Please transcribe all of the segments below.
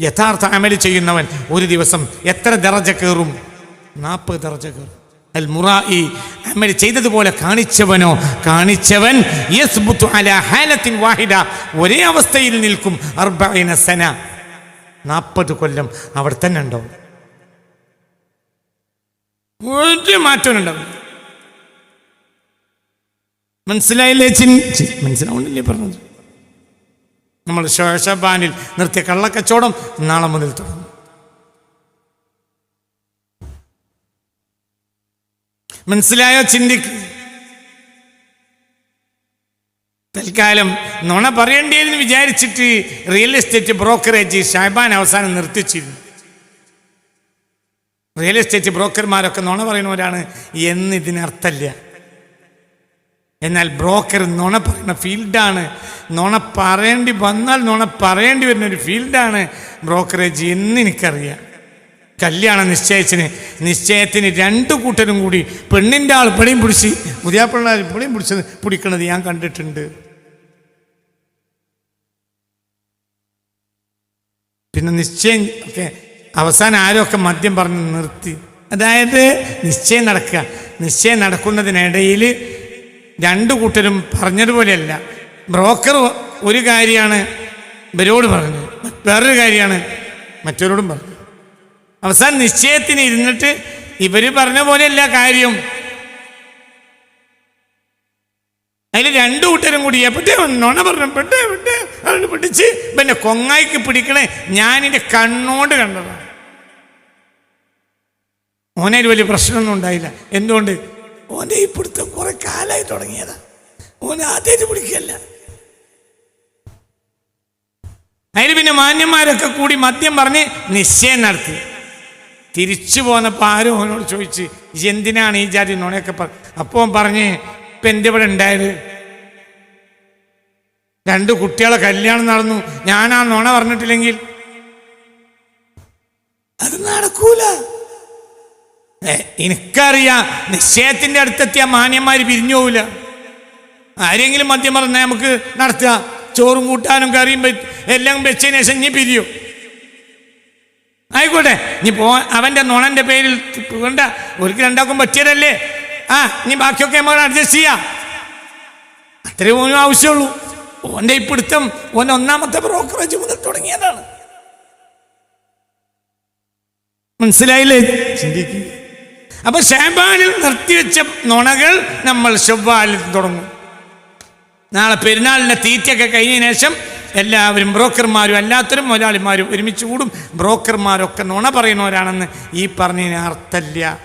യഥാർത്ഥ അമൽ ചെയ്യുന്നവൻ ഒരു ദിവസം എത്ര ദറജ കയറും? നാൽപ്പത് ദറജ കയറും. അൽ മുറായി അമൽ ചെയ്തതുപോലെ കാണിച്ചവനോ? കാണിച്ചവൻ യസ്ബുത്തു അല ഹാലത്തിൻ വാഹിദ ഒരേ അവസ്ഥയിൽ നിൽക്കും. അർബൈന സന. നാൽപ്പത് കൊല്ലം അവിടെ തന്നെ ഉണ്ടാവും. ഒരു മാറ്റവും ഉണ്ടാവില്ല മനസ്സിലായില്ലേ ചിൻ? മനസ്സിലാവുന്നില്ലേ പറഞ്ഞത്? നമ്മൾ ഷോഷബാനിൽ നിർത്തിയ കള്ളക്കച്ചവടം നാളെ മുതൽ തുടങ്ങും. മനസ്സിലായോ ചിന്തിക്ക് തൽക്കാലം നുണ പറയേണ്ടിയെന്ന് വിചാരിച്ചിട്ട് റിയൽ എസ്റ്റേറ്റ് ബ്രോക്കറേജ് ഷാബാൻ അവസാനം നിർത്തിച്ചിരുന്നു. റിയൽ എസ്റ്റേറ്റ് ബ്രോക്കർമാരൊക്കെ നുണ പറയുന്നവരാണ്. എന്ന് ഇതിനർത്ഥമില്ല. എന്നാൽ ബ്രോക്കർ നുണ പറയുന്ന ഫീൽഡാണ്. നുണ പറയേണ്ടി വന്നാൽ നുണ പറയേണ്ടി വരുന്ന ഒരു ഫീൽഡാണ് ബ്രോക്കറേജ് എന്ന് എനിക്കറിയാം. കല്യാണം നിശ്ചയത്തിന് നിശ്ചയത്തിന് രണ്ട് കൂട്ടരും കൂടി പെണ്ണിന്റെ ആൾ പെളിയും പിടിച്ച് പുതിയാപ്പിള്ള പെളിയും പിടിച്ചത് പിടിക്കണത് ഞാൻ കണ്ടിട്ടുണ്ട്. പിന്നെ നിശ്ചയം ഒക്കെ അവസാനം ആരൊക്കെ മദ്യം പറഞ്ഞ് നിർത്തി? അതായത് നിശ്ചയം നടക്കുക. നിശ്ചയം നടക്കുന്നതിനിടയിൽ രണ്ടു കൂട്ടരും പറഞ്ഞതുപോലെയല്ല. ബ്രോക്കർ ഒരു കാര്യമാണ് ഇവരോട് പറഞ്ഞത്. വേറൊരു കാര്യമാണ് മറ്റവരോടും പറഞ്ഞു അവസാനം നിശ്ചയത്തിന് ഇരുന്നിട്ട് ഇവർ പറഞ്ഞ പോലെയല്ല കാര്യം. അതിൽ രണ്ടു കൂട്ടരും കൂടി എപ്പോഴേ നുണ പറഞ്ഞു പെട്ടേ പെട്ടേ പിടിച്ച് പിന്നെ കൊങ്ങായിക്ക് പിടിക്കണേ ഞാനിന്റെ കണ്ണോണ്ട് കണ്ടതാണ്. ഓനൊരു വലിയ പ്രശ്നമൊന്നും ഉണ്ടായില്ല. എന്തുകൊണ്ട്? ഓന്റെ ഈ പിടുത്തം കുറെ കാലമായി തുടങ്ങിയതാ. ഓനെ ആദ്യമായിട്ട് പിടിക്കല്ല അതിന് പിന്നെ മാന്യന്മാരൊക്കെ കൂടി മദ്യം പറഞ്ഞ് നിശ്ചയം നടത്തി. തിരിച്ചു പോന്നപ്പോൾ ആരും അവനോട് ചോദിച്ച് "ഇജ്ജ് എന്തിനാണ് ഈ ജാതി നുണയൊക്കെ അപ്പോൾ പറഞ്ഞ് ഇപ്പം എന്റെ ഇവിടെ ഉണ്ടായത്? രണ്ട് കുട്ടികളെ കല്യാണം നടന്നു. ഞാൻ ആ നുണ പറഞ്ഞിട്ടില്ലെങ്കിൽ. അത് നടക്കൂല. എനിക്കറിയാം. നിശ്ചയത്തിന്റെ അടുത്തെത്തിയ മാന്യന്മാര് പിരിഞ്ഞു പോവില്ല. ആരെങ്കിലും മദ്യം പറഞ്ഞാൽ നമുക്ക് നടത്തുക. ചോറും കൂട്ടാനും കറിയും എല്ലാം വെച്ചതിന് ശേഷം ഇനി പിരിയൂ. ആയിക്കോട്ടെ ഇനി പോ അവന്റെ നുണന്റെ പേരിൽ വേണ്ട. ഒരിക്കൽ ഉണ്ടാക്കും പറ്റിയതല്ലേ? ആ ഇനി ബാക്കിയൊക്കെ നമ്മൾ അഡ്ജസ്റ്റ് ചെയ്യാം. അത്രേ ഒന്നും ആവശ്യമുള്ളൂ. ഓന്റെ ഇപ്പിടുത്തം പിടുത്തം ഓൻ ഒന്നാമത്തെ ബ്രോക്കറേജ് മുതൽ തുടങ്ങിയതാണ്. മനസ്സിലായില്ലേ? ചിന്തിക്കുക അപ്പൊ ഷാബാനിൽ നിർത്തിവെച്ച നുണകൾ നമ്മൾ ചൊവ്വാലിൽ തുടങ്ങും. നാളെ പെരുന്നാളിന്റെ തീറ്റയൊക്കെ കഴിഞ്ഞതിന് ശേഷം എല്ലാവരും ബ്രോക്കർമാരും അല്ലാത്തവരും മുതലാളിമാരും ഒരുമിച്ച് കൂടും. ബ്രോക്കർമാരൊക്കെ നുണ പറയുന്നവരാണെന്ന് ഈ പറഞ്ഞതിന് അർത്ഥമില്ല.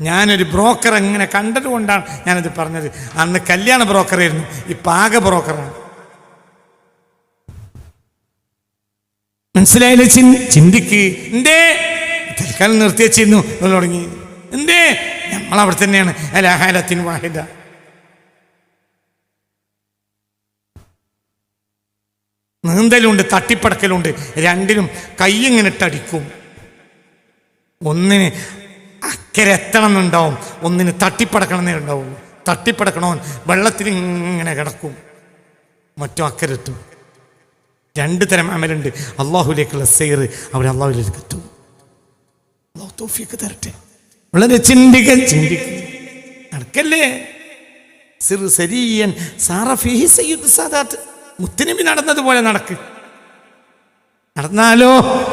ഞാനൊരു ബ്രോക്കർ എങ്ങനെ കണ്ടതുകൊണ്ടാണ് ഞാനത് പറഞ്ഞത്. അന്ന് കല്യാണ ബ്രോക്കറായിരുന്നു ഈ പാക ബ്രോക്കറാണ്. മനസ്സിലായില്ല ചിന്തിക്ക്. എന്തേ? തൽക്കാലം നിർത്തി വെച്ചിരുന്നു തുടങ്ങി. എന്തേ? നമ്മൾ അവിടെ തന്നെയാണ് അലാഹാലത്തിന് വാഹിദ. നീന്തലുണ്ട് തട്ടിപ്പടക്കലുണ്ട്. രണ്ടിനും കൈ കൈയിങ്ങനെ ഇട്ടടിക്കും. ഒന്നിന് അക്കരെ എത്തണം എന്നുണ്ടാവും ഒന്നിന് തട്ടിപ്പടക്കണം എന്നുണ്ടാവും തട്ടിപ്പടക്കണവൻ വെള്ളത്തിൽ ഇങ്ങനെ കിടക്കും. മറ്റോ അക്കരെത്തും രണ്ട് തരം അമലുണ്ട്. അള്ളാഹുലേക്കുള്ള സെയർ അവിടെ അള്ളാഹുലേക്ക് എത്തും. തരട്ടെ. വളരെ ചിന്തിക്കൽ ചിന്തിക്ക നടക്കല്ലേ? സിർ സരീയൻ സാറഫിഹി സയ്യിദ് സാദാത്ത് നടന്നതുപോലെ നടക്ക്. നടന്നാലോ?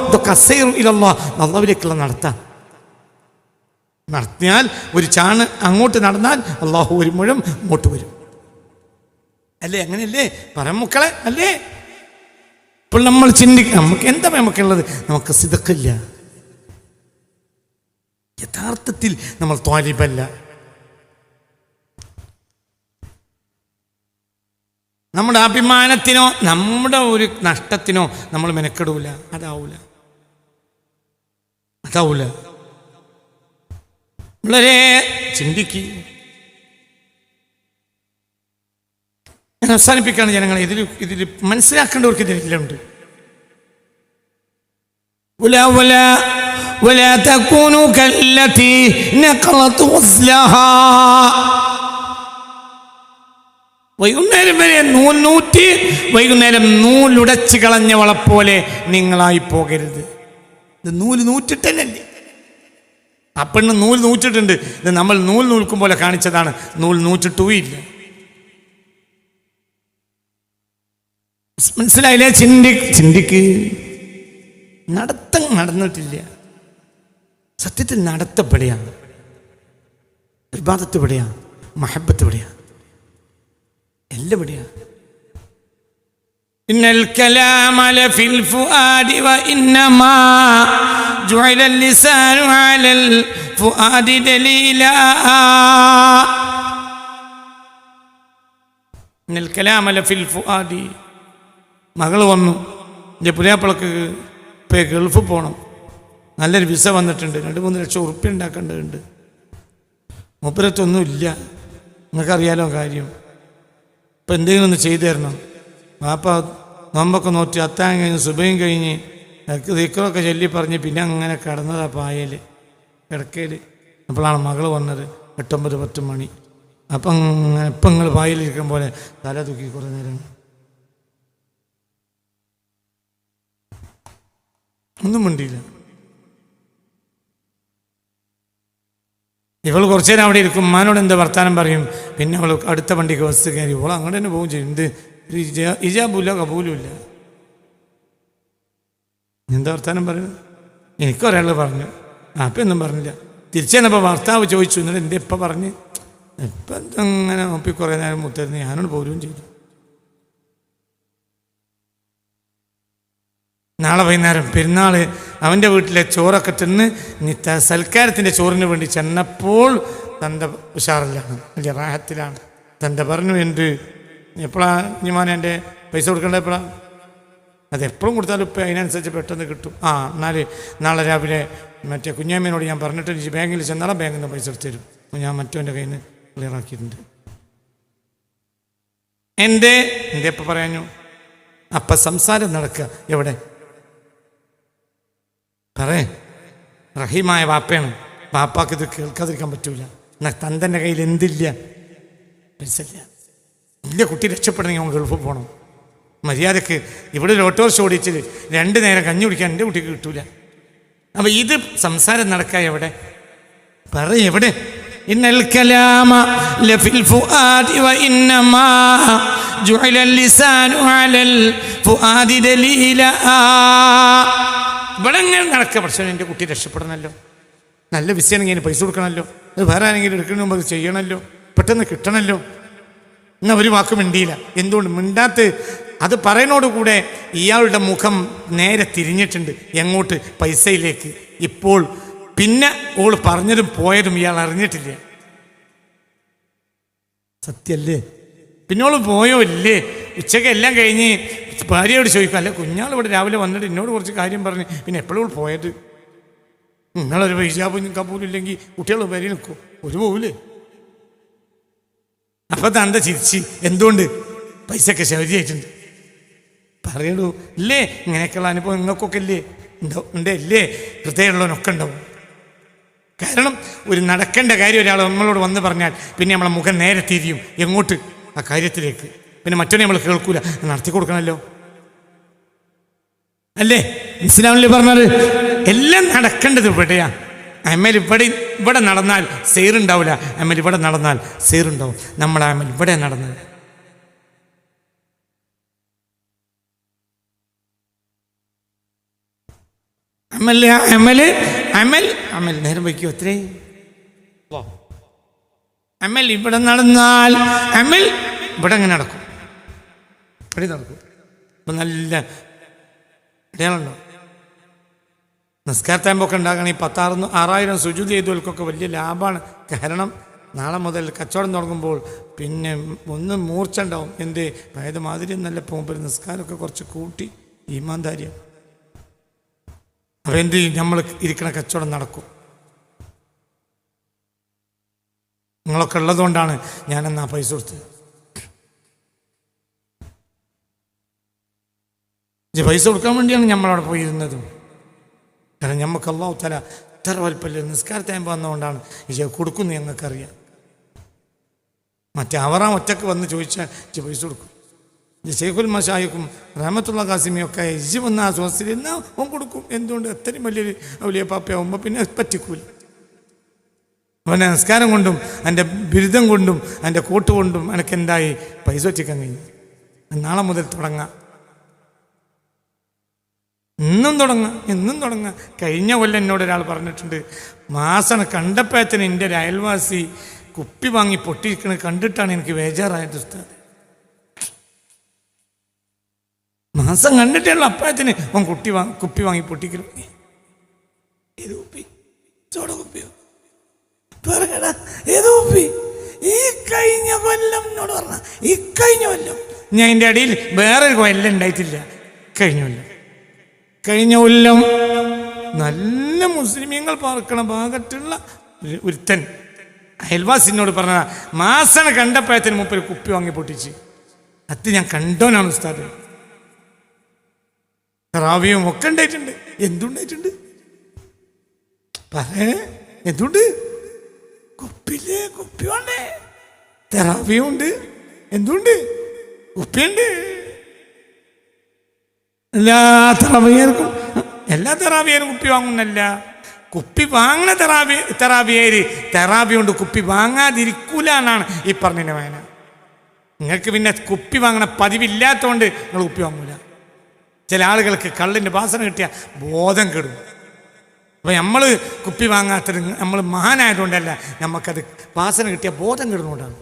ഇതൊക്കെ അസൈറും ഇലല്ലാ അള്ളാഹുലേക്കുള്ള നടത്താം. നടത്തിയാൽ ഒരു ചാണ് അങ്ങോട്ട് നടന്നാൽ അള്ളാഹു ഒരു മുഴം ഇങ്ങോട്ട് വരും. അല്ലേ? അങ്ങനെയല്ലേ? പറമുക്കളെ അല്ലേ? ഇപ്പോൾ നമ്മൾ ചിന്തിക്കുക നമുക്ക് എന്താ നമുക്കുള്ളത്? നമുക്ക് സിതക്കില്ല യഥാർത്ഥത്തിൽ നമ്മൾ ത്വാലിബല്ല. നമ്മുടെ അഭിമാനത്തിനോ നമ്മുടെ ഒരു നഷ്ടത്തിനോ നമ്മൾ മെനക്കെടൂല. അതാവൂല. അതാവൂല. വളരെ ചിന്തിക്കുക ഞാൻ അവസാനിപ്പിക്കുകയാണ് ജനങ്ങളെ. ഇതിൽ ഇതിൽ മനസ്സിലാക്കേണ്ടവർക്ക് ഇതിലുണ്ട്. ഉല. ولا تكونوا كالتي نقضت غزلها വൈകുന്നേരം വരെ നൂൽ നൂറ്റി വൈകുന്നേരം നൂലുടച്ച് കളഞ്ഞവളെ പോലെ നിങ്ങളായി പോകരുത് ഇത് നൂല് നൂറ്റിട്ടല്ലേ ആ പെണ്ണ് നൂൽ നൂറ്റിട്ടുണ്ട് ഇത് നമ്മൾ നൂൽ നൂൽക്കും പോലെ കാണിച്ചതാണ് നൂൽ നൂറ്റിട്ടുമില്ല മനസ്സിലായില്ലേ ചിന്തി ചിന്തിക്ക് നടത്തം നടന്നിട്ടില്ല സത്യത്തിൽ നടത്തപ്പെടുകയാണ് വിവാദത്ത് എവിടെയാണ് മഹബത്ത് എവിടെയാണ് എല്ലാം എവിടെയാണ് إن الكلام لفي الفؤاد وإنما جعل اللسان على الفؤاد دليلا إن الكلام لفي الفؤاد മകൾ വന്നു എൻ്റെ പുതിയാപ്പിളക്ക് ഇപ്പോൾ ഗൾഫ് പോകണം നല്ലൊരു വിസ വന്നിട്ടുണ്ട്. രണ്ട് മൂന്ന് ലക്ഷം ഉറുപ്പ്യ ഉണ്ടാക്കേണ്ടതുണ്ട്. മൂപ്പരത്തൊന്നും ഇല്ല നിങ്ങൾക്കറിയാലോ കാര്യം. ഇപ്പം എന്തെങ്കിലും ഒന്ന് ചെയ്തു തരണം. വാപ്പ നോമ്പൊക്കെ നോറ്റി അത്താൻ കഴിഞ്ഞ് സുബയും കഴിഞ്ഞ് ദിക്കറൊക്കെ ചൊല്ലി പറഞ്ഞ് പിന്നെ അങ്ങനെ കിടന്നതാ പായൽ കിടക്കയിൽ അപ്പോഴാണ് മകൾ വന്നത്. എട്ടൊമ്പത് പത്ത് മണി. അപ്പം ഇപ്പം നിങ്ങൾ പായലിരിക്കും പോലെ തല തൂക്കി കുറേ നേരം. ഒന്നും മിണ്ടിയില്ല. ഇവൾ കുറച്ചു നേരം അവിടെ ഇരിക്കും. ഉമ്മാനോട് എന്താ വർത്താനം പറയും? പിന്നെ അവൾ അടുത്ത വണ്ടിക്ക് ബസ് കയറി ഇവൾ അങ്ങോട്ട് തന്നെ പോകും ചെയ്യും. എന്ത്? ഇജാബൂല കബൂലുമില്ല എന്താ വർത്താനം പറയുന്നത്? എനിക്കൊരാൾ പറഞ്ഞു. അപ്പം ഒന്നും പറഞ്ഞില്ല. തിരിച്ചു ചെന്നപ്പോൾ ഭർത്താവ് ചോദിച്ചു. എന്നിട്ട് എന്റെ ഇപ്പം പറഞ്ഞ്? ഇപ്പം അങ്ങനെ നോക്കി കുറേ നേരം മുത്തരുന്ന്. ഞാനോട് പോരുകയും ചെയ്തു. നാളെ വൈകുന്നേരം പെരുന്നാൾ അവന്റെ വീട്ടിലെ ചോറൊക്കെ തിന്ന് ഇനി സൽക്കാരത്തിന്റെ ചോറിന് വേണ്ടി ചെന്നപ്പോൾ തന്റെ ഉഷാറിലാണ് വലിയ റാഹത്തിലാണ്. തന്റെ പറഞ്ഞു എന്ത്? എപ്പോഴാണ് ഞാൻ എന്റെ പൈസ കൊടുക്കേണ്ടത് അത് എപ്പോഴും കൊടുത്താലും ഇപ്പം അതിനനുസരിച്ച് പെട്ടെന്ന് കിട്ടും. ആ എന്നാൽ നാളെ രാവിലെ മറ്റേ കുഞ്ഞാമ്മേനോട് ഞാൻ പറഞ്ഞിട്ട് എനിക്ക് ബാങ്കിൽ ചെന്നാലും ബാങ്കിൽ നിന്ന് പൈസ എടുത്ത് തരും. ഞാൻ മറ്റവന്റെ കയ്യിൽ നിന്ന് ക്ലിയർ ആക്കിയിട്ടുണ്ട്. എന്റെ എന്റെ എപ്പോൾ പറയാഞ്ഞു? അപ്പം സംസാരം നടക്കുക. എവിടെ? പറേ റഹീമായ വാപ്പയാണ്. വാപ്പാക്ക് ഇത് കേൾക്കാതിരിക്കാൻ പറ്റൂല. എന്നാൽ തന്തന്റെ കയ്യിൽ എന്തില്ല? മനസ്സില്ല എന്റെ കുട്ടി രക്ഷപ്പെടണമെങ്കിൽ അവൻ ഗൾഫ് പോകണം മര്യാദയ്ക്ക് ഇവിടെ ഒരു ഓട്ടോറിക്ഷ ഓടിച്ച് രണ്ട് നേരം കഞ്ഞി കുടിക്കാൻ എന്റെ കുട്ടിക്ക് കിട്ടൂല. അപ്പം ഇത് സംസാരം നടക്കുക എവിടെ? പറ എവിടെ? ഇന്നൽ കലാമ ലഫിൽ ഫുആദി ജുഇല ലിസാനു അലൽ ഫുആദി ദലീലാ. ഇവിടെ നടക്കുക? പക്ഷേ എന്റെ കുട്ടി രക്ഷപ്പെടണമല്ലോ നല്ല വിസയാണെങ്കിൽ അതിന് പൈസ കൊടുക്കണമല്ലോ. അത് വേറെ ആരെങ്കിലും എടുക്കുന്ന മുമ്പ് അത് ചെയ്യണമല്ലോ. പെട്ടെന്ന് കിട്ടണമല്ലോ. എന്നാൽ ഒരു വാക്ക് മിണ്ടിയില്ല. എന്തുകൊണ്ട്? മിണ്ടാത്ത് അത് പറയുന്നതോടുകൂടെ ഇയാളുടെ മുഖം നേരെ തിരിഞ്ഞിട്ടുണ്ട് എങ്ങോട്ട്? പൈസയിലേക്ക്. ഇപ്പോൾ പിന്നെ ഓൾ പറഞ്ഞതും പോയതും ഇയാൾ അറിഞ്ഞിട്ടില്ല. സത്യല്ലേ? പിന്നോൾ പോയോ ഇല്ലേ? ഉച്ചയ്ക്ക് എല്ലാം കഴിഞ്ഞ് ഭാര്യയോട് ചോദിക്കും അല്ല കുഞ്ഞാൾ ഇവിടെ രാവിലെ വന്നിട്ട് എന്നോട് കുറച്ച് കാര്യം പറഞ്ഞ് പിന്നെ എപ്പോഴും പോയത്? നിങ്ങളൊരു പൈസാബും കപ്പൂലില്ലെങ്കിൽ കുട്ടികൾ വരി നിൽക്കും ഒരു പോവില്ലേ? അപ്പൊ തന്ത ചിരിച്ച് എന്തുകൊണ്ട്? പൈസയൊക്കെ ശൗര്യമായിട്ടുണ്ട് പറയണു ഇല്ലേ? ഇങ്ങനെയൊക്കെയുള്ള അനുഭവം നിങ്ങൾക്കൊക്കെ ഇല്ലേ? ഉണ്ടാവും ഉണ്ട് ഇല്ലേ? ഹൃദയമുള്ളവനൊക്കെ ഉണ്ടാവും. കാരണം ഒരു നടക്കേണ്ട കാര്യം ഒരാൾ നമ്മളോട് വന്ന് പറഞ്ഞാൽ പിന്നെ നമ്മളെ മുഖം നേരെ തിരിയും എങ്ങോട്ട്? ആ കാര്യത്തിലേക്ക്. പിന്നെ മറ്റൊന്നെ നമ്മൾ കേൾക്കൂല. നടത്തി കൊടുക്കണമല്ലോ അല്ലേ? ഇസ്ലാമിൽ പറഞ്ഞത് എല്ലാം നടക്കേണ്ടത് ഇവിടെയാ. അമ്മൽ ഇവിടെ ഇവിടെ നടന്നാൽ സേറുണ്ടാവില്ല അമ്മൽ ഇവിടെ നടന്നാൽ സേറുണ്ടാവും നമ്മൾ അമ്മൽ ഇവിടെ നടന്നത്. നേരം വയ്ക്കോ അത്രേ. ഇവിടെ നടന്നാൽ അമൽ ഇവിടെ അങ്ങനെ നടക്കും. ഇവിടെ നടക്കും. അപ്പം നല്ല ഇടയാളുണ്ടോ നിസ്കാരത്താകുമ്പോൾ ഉണ്ടാകണം ഈ പത്താറ് ആറായിരം സുജുതി ചെയ്തവർക്കൊക്കെ വലിയ ലാഭമാണ്. കാരണം നാളെ മുതൽ കച്ചവടം തുടങ്ങുമ്പോൾ പിന്നെ ഒന്ന് മൂർച്ച ഉണ്ടാവും എന്ത്? അതായത് മാതിരി നല്ല പോകുമ്പോൾ നിസ്കാരമൊക്കെ കുറച്ച് കൂട്ടി ഈമാന്താര്യം അപ്പം എന്ത്? ചെയ്യും നമ്മൾ ഇരിക്കണ കച്ചവടം നടക്കും. നിങ്ങളൊക്കെ ഉള്ളതുകൊണ്ടാണ് ഞാനെന്നാ പൈസ കൊടുത്തത്. പൈസ കൊടുക്കാൻ വേണ്ടിയാണ് നമ്മളവിടെ പോയിരുന്നത്. കാരണം നമുക്ക് അള്ളാഹു തല ഇത്ര വലിപ്പല്ലേ നിസ്കാരത്താൻ വന്നതുകൊണ്ടാണ് ഇജ കൊടുക്കുന്നു ഞങ്ങൾക്കറിയാം. മറ്റേ അവറാം ഒറ്റയ്ക്ക് വന്ന് ചോദിച്ചാൽ ഇജ്ജ് പൈസ കൊടുക്കും. ഷെയ്ഖുൽ മഷായിക്കും റഹമത്തുള്ള കാസിമിയൊക്കെ ഇജ്ജ് വന്ന ആ സ്വസ്ഥയിൽ എന്നാ ഓൻ കൊടുക്കും. എന്തുകൊണ്ട് അത്രയും വലിയൊരു വലിയ പാപ്പയാവുമ്പോൾ പിന്നെ പറ്റിക്കൂല. അവന്റെ നമസ്കാരം കൊണ്ടും എന്റെ ബിരുദം കൊണ്ടും എന്റെ കോട്ട് കൊണ്ടും എനിക്ക് എന്തായി? പൈസ വെച്ചിക്കാൻ കഴിഞ്ഞു. നാളെ മുതൽ തുടങ്ങാം. ഇന്നും തുടങ്ങുക ഇന്നും തുടങ്ങുക കഴിഞ്ഞ കൊല്ലം എന്നോട് ഒരാൾ പറഞ്ഞിട്ടുണ്ട് മാസം കണ്ടപ്പോഴത്തിന് എന്റെ ഒരു അയൽവാസി കുപ്പി വാങ്ങി പൊട്ടിയിരിക്കുന്നത് കണ്ടിട്ടാണ് എനിക്ക് ബേജാറായത് ഉസ്താദ്. മാസം കണ്ടിട്ടുള്ള അപ്പായത്തിന് അവൻ കുട്ടി വാ കുപ്പി വാങ്ങി പൊട്ടിക്കൽ ഈ കഴിഞ്ഞ കൊല്ലം എന്നോട് പറഞ്ഞ ഈ കഴിഞ്ഞ കൊല്ലം. ഞാൻ അതിന്റെ അടിയിൽ വേറൊരു കൊല്ലം ഉണ്ടായിട്ടില്ല കഴിഞ്ഞ കൊല്ലം. കഴിഞ്ഞ കൊല്ലം നല്ല മുസ്ലിമീങ്ങൾ പാർക്കണ ഭാഗത്തുള്ള ഒരുത്തൻ അയൽവാസിനോട് പറഞ്ഞ മാസണ കണ്ടപ്പോഴത്തിന് മുപ്പൊരു കുപ്പി വാങ്ങി പൊട്ടിച്ച്. അത് ഞാൻ കണ്ടോനാണ് ഉസ്താദ്. റാവിയും ഒക്കെ ഉണ്ടായിട്ടുണ്ട്. എന്തുണ്ടായിട്ടുണ്ട്? പറയേ എന്തുണ്ട്? കുപ്പില്ലേ കുപ്പി വേണ്ടേ? തെറാവിയും ഉണ്ട്. എന്തുണ്ട്? കുപ്പിയുണ്ട്. എല്ലാ തറാവിയർക്കും എല്ലാ തെറാവിയരും കുപ്പി വാങ്ങുന്നല്ല. കുപ്പി വാങ്ങണ തെറാവി തെറാവിയേര് തെറാവി കൊണ്ട് കുപ്പി വാങ്ങാതിരിക്കൂല എന്നാണ് ഈ പറഞ്ഞതിന്റെ വായന. നിങ്ങൾക്ക് പിന്നെ കുപ്പി വാങ്ങണ പതിവില്ലാത്തതുകൊണ്ട് നിങ്ങൾ കുപ്പി വാങ്ങൂല. ചില ആളുകൾക്ക് കള്ളിന്റെ വാസന കിട്ടിയ ബോധം കെടും. അപ്പം നമ്മൾ കുപ്പി വാങ്ങാത്തത് നമ്മൾ മഹാനായതുകൊണ്ടല്ല നമുക്കത് വാസന കിട്ടിയ ബോധം കെടുന്നുകൊണ്ടാണ്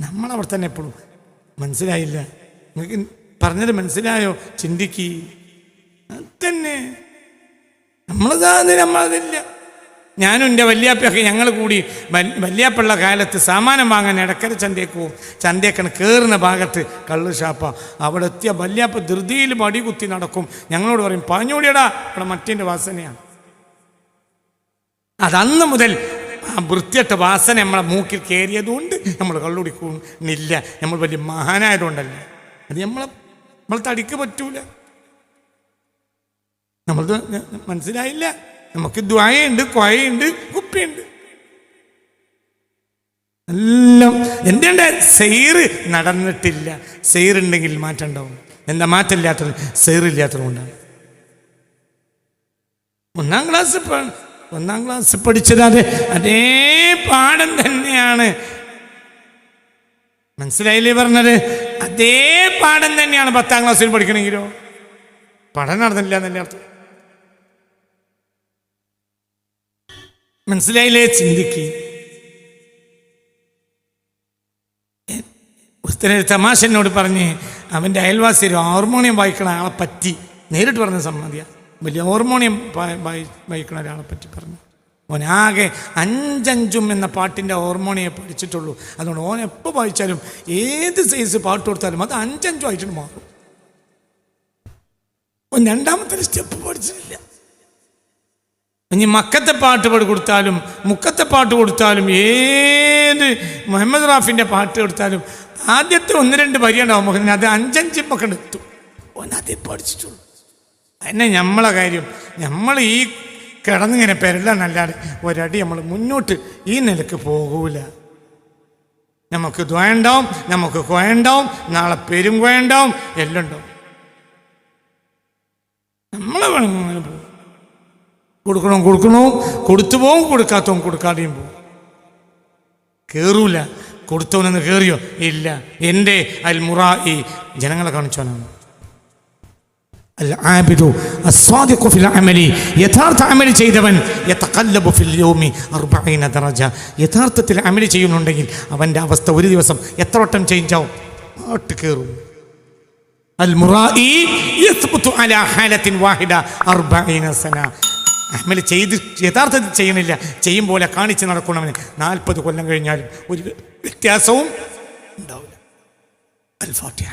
നമ്മളവിടെ തന്നെ എപ്പോഴും മനസ്സിലായില്ല. നിങ്ങൾക്ക് പറഞ്ഞത് മനസ്സിലായോ? ചിന്തിക്ക്. തന്നെ നമ്മളതാന്ന് നമ്മളതില്ല. ഞാനും എന്റെ വല്യാപ്പയൊക്കെ ഞങ്ങൾ കൂടി വല്യാപ്പുള്ള കാലത്ത് സാമാനം വാങ്ങാൻ ഇടക്കര ചന്തയ്ക്ക് പോവും ചന്തയൊക്കെ കയറുന്ന ഭാഗത്ത് കള്ള് ഷാപ്പ. അവിടെ എത്തിയ വല്യാപ്പ ധൃതിയിൽ മടി കുത്തി നടക്കും. ഞങ്ങളോട് പറയും പാഞ്ഞോടിയടാ അവിടെ മറ്റേന്റെ വാസനയാണ് അതന്ന് മുതൽ ആ വൃത്തിയട്ട വാസന നമ്മളെ മൂക്കിൽ കയറിയതുകൊണ്ട് നമ്മൾ കള്ളുടിക്കുന്നില്ല. നമ്മൾ വലിയ മഹാനായതുകൊണ്ടല്ല. അത് നമ്മളെ നമ്മൾ തടിക്ക് പറ്റൂല. നമ്മൾക്ക് മനസ്സിലായില്ല. നമുക്ക് ദ്വായുണ്ട് കൊയയുണ്ട് കുപ്പിയുണ്ട്. എല്ലാം എന്തുണ്ട്? സെയ്റ് നടന്നിട്ടില്ല. സെയ്റുണ്ടെങ്കിൽ മാറ്റം ഉണ്ടാവും എന്താ മാറ്റമില്ലാത്തത്? സെയ്റില്ലാത്തത് കൊണ്ടാണ്. ഒന്നാം ക്ലാസ് ഒന്നാം ക്ലാസ് പഠിച്ചത് അത് അതേ പാഠം തന്നെയാണ്. മനസ്സിലായില്ലേ പറഞ്ഞത്? അതേ പാഠം തന്നെയാണ് പത്താം ക്ലാസ്സിൽ പഠിക്കണമെങ്കിലോ പഠനം നടന്നില്ല എന്നല്ലേ അർത്ഥം. മനസ്സിലായില്ലേ? ചിന്തിക്ക്. ഉസ്തന തമാശ എന്നോട് പറഞ്ഞ് അവന്റെ അയൽവാസി ഒരു ഹാർമോണിയം വായിക്കണ ആളെ പറ്റി. നേരിട്ട് പറഞ്ഞ സമ്മതിയാണ് വലിയ ഹോർമോണിയം വായി- വായി- വായിക്കണ ഒരാളെ പറ്റി പറഞ്ഞു. ഓനാകെ അഞ്ചഞ്ചും എന്ന പാട്ടിന്റെ ഹോർമോണിയെ പഠിച്ചിട്ടുള്ളൂ. അതുകൊണ്ട് ഓൻ എപ്പോൾ വായിച്ചാലും ഏത് സൈസ് പാട്ട് കൊടുത്താലും അത് അഞ്ചഞ്ചും ആയിട്ട് മാറും. ഓൻ രണ്ടാമത്തെ സ്റ്റെപ്പ് പഠിച്ചിട്ടില്ല. ഇനി മക്കത്തെ പാട്ട് പാടി കൊടുത്താലും മുക്കത്തെ പാട്ട് കൊടുത്താലും ഏത് മുഹമ്മദ് റാഫിന്റെ പാട്ട് കൊടുത്താലും ആദ്യത്തെ ഒന്ന് രണ്ട് വരിയുണ്ടാവും മുഖത്തിന് അത് അഞ്ചഞ്ചിപ്പൊക്കെ എത്തും ഓൻ അതേ പഠിച്ചിട്ടുള്ളൂ. അതിനെ നമ്മളെ കാര്യം. നമ്മൾ ഈ കിടന്നിങ്ങനെ പെരളന്നല്ലാതെ ഒരടി നമ്മൾ മുന്നോട്ട് ഈ നിലയ്ക്ക് പോകൂല. നമുക്ക് ദ്വേണ്ടാവും നമുക്ക് കൊയണ്ടാവും നാളെ പെരും കൊയണ്ടാവും എല്ലാം ഉണ്ടാവും. നമ്മൾ കൊടുക്കണം കൊടുക്കണോ കൊടുത്തു പോവും കൊടുക്കാത്തവും കൊടുക്കാതെയും പോവും കയറൂല കൊടുത്തവനൊന്ന് കയറിയോ ഇല്ല. എന്റെ അൽ മുറ ഈ ജനങ്ങളെ കാണിച്ചവനാണ്. യഥാർത്ഥ അമലി ചെയ്തവൻ യഥാർത്ഥത്തിൽ അമലി ചെയ്യുന്നുണ്ടെങ്കിൽ അവന്റെ അവസ്ഥ ഒരു ദിവസം എത്ര വട്ടം ചേഞ്ച് ആവും? പാട്ട് കയറും അമൽ യഥാർത്ഥത്തിൽ ചെയ്യണില്ല ചെയ്യും പോലെ കാണിച്ച് നടക്കണവന് നാൽപ്പത് കൊല്ലം കഴിഞ്ഞാലും ഒരു വ്യത്യാസവും ഉണ്ടാവില്ല. അൽ ഫാത്തിഹ